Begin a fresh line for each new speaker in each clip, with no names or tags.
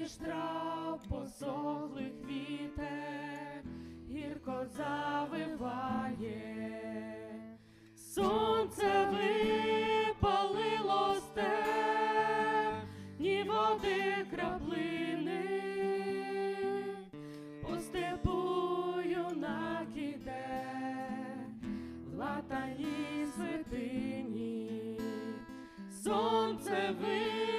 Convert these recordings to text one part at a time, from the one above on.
поміж трав посохлих вітер, гірко завиває, сонце випалило степ, ні води краплини, по степу юнак іде, в латаній святині, сонце випалило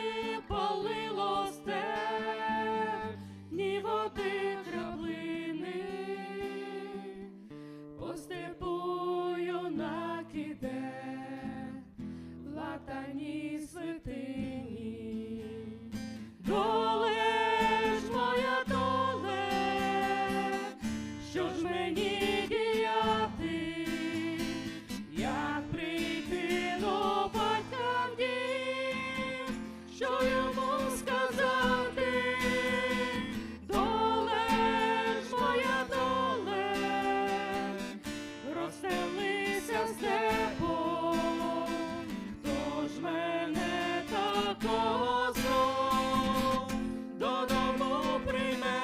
додому прийме.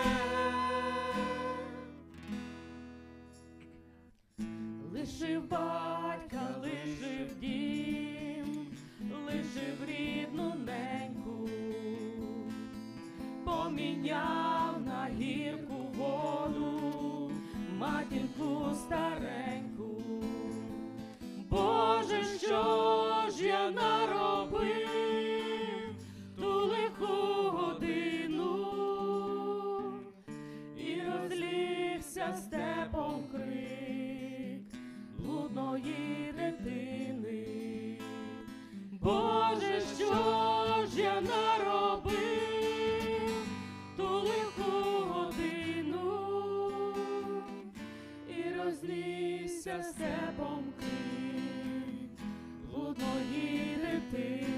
Лишив батька, лишив дім, лишив рідну неньку, поміняв на гірку воду матінку стареньку. Розлігся степом крик блудної дитини. Боже, що ж я наробив ту лиху годину і розлігся степом крик блудної дитини.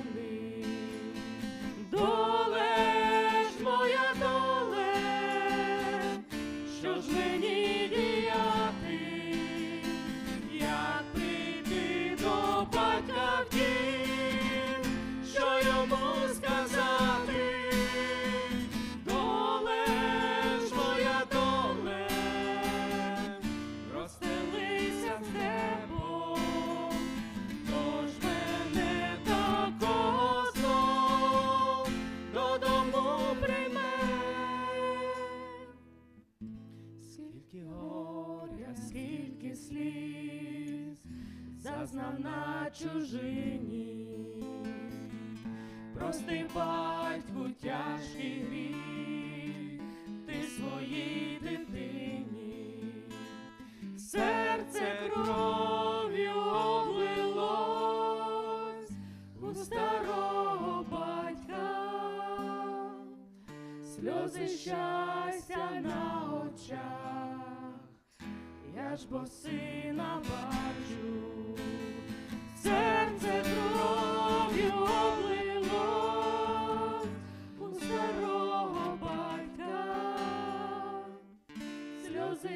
Зазнав на чужині, прости батьку тяжкий гріх, ти своїй дитині, серце кров'ю облилось у старого батька. Сльози щастя на очах, я ж бо сина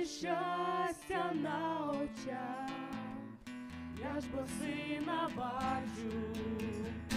щастя на очах, я ж бо сина бачу.